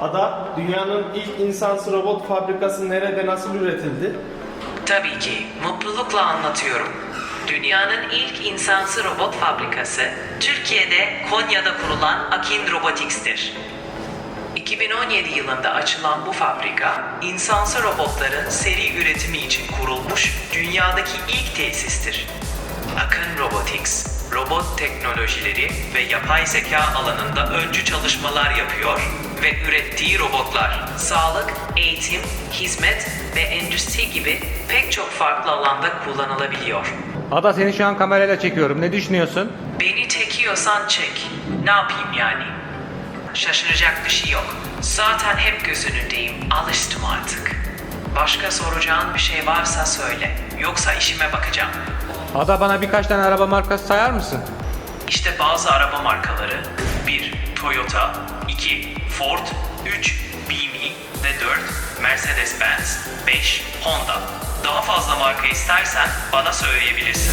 Ada, dünyanın ilk insansız robot fabrikası nerede nasıl üretildi? Tabii ki, mutlulukla anlatıyorum. Dünyanın ilk insansı robot fabrikası, Türkiye'de Konya'da kurulan Akin Robotics'tir. 2017 yılında açılan bu fabrika, insansı robotların seri üretimi için kurulmuş dünyadaki ilk tesistir. Akın Robotics, robot teknolojileri ve yapay zeka alanında öncü çalışmalar yapıyor ve ürettiği robotlar sağlık, eğitim, hizmet ve endüstri gibi pek çok farklı alanda kullanılabiliyor. Ada seni şu an kamerayla çekiyorum. Ne düşünüyorsun? Beni çekiyorsan çek. Ne yapayım yani? Şaşıracak bir şey yok. Zaten hep göz önündeyim. Alıştım artık. Başka soracağın bir şey varsa söyle. Yoksa işime bakacağım. Ada bana birkaç tane araba markası sayar mısın? İşte bazı araba markaları 1. Toyota 2. Ford 3. BMW ve 4. Mercedes-Benz 5. Honda Daha fazla marka istersen bana söyleyebilirsin.